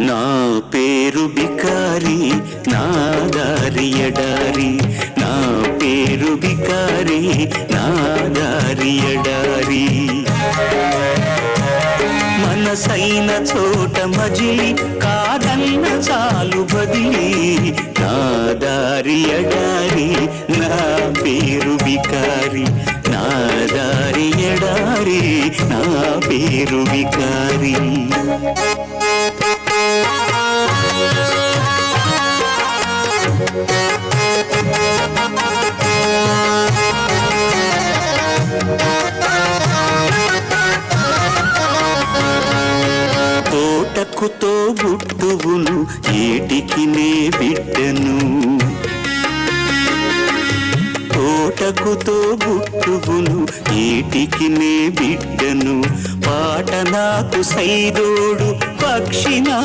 నా పేరు బికారి నా దారి ఎడారి. నా పేరు బికారి నా దారి ఎడారి. మనసైన చోట మజిలి కాదన్న చాలు బదిలి. నా దారి ఎడారి నా పేరు బికారి. నా దారి ఎడారి నా పేరు బికారి. తోటకుతో గుట్టువును ఏటికి నే బిడ్డను. తోటకుతో గుట్టువును ఏటికి నే బిడ్డను. పాట నాకు సైదోడు పక్షి నా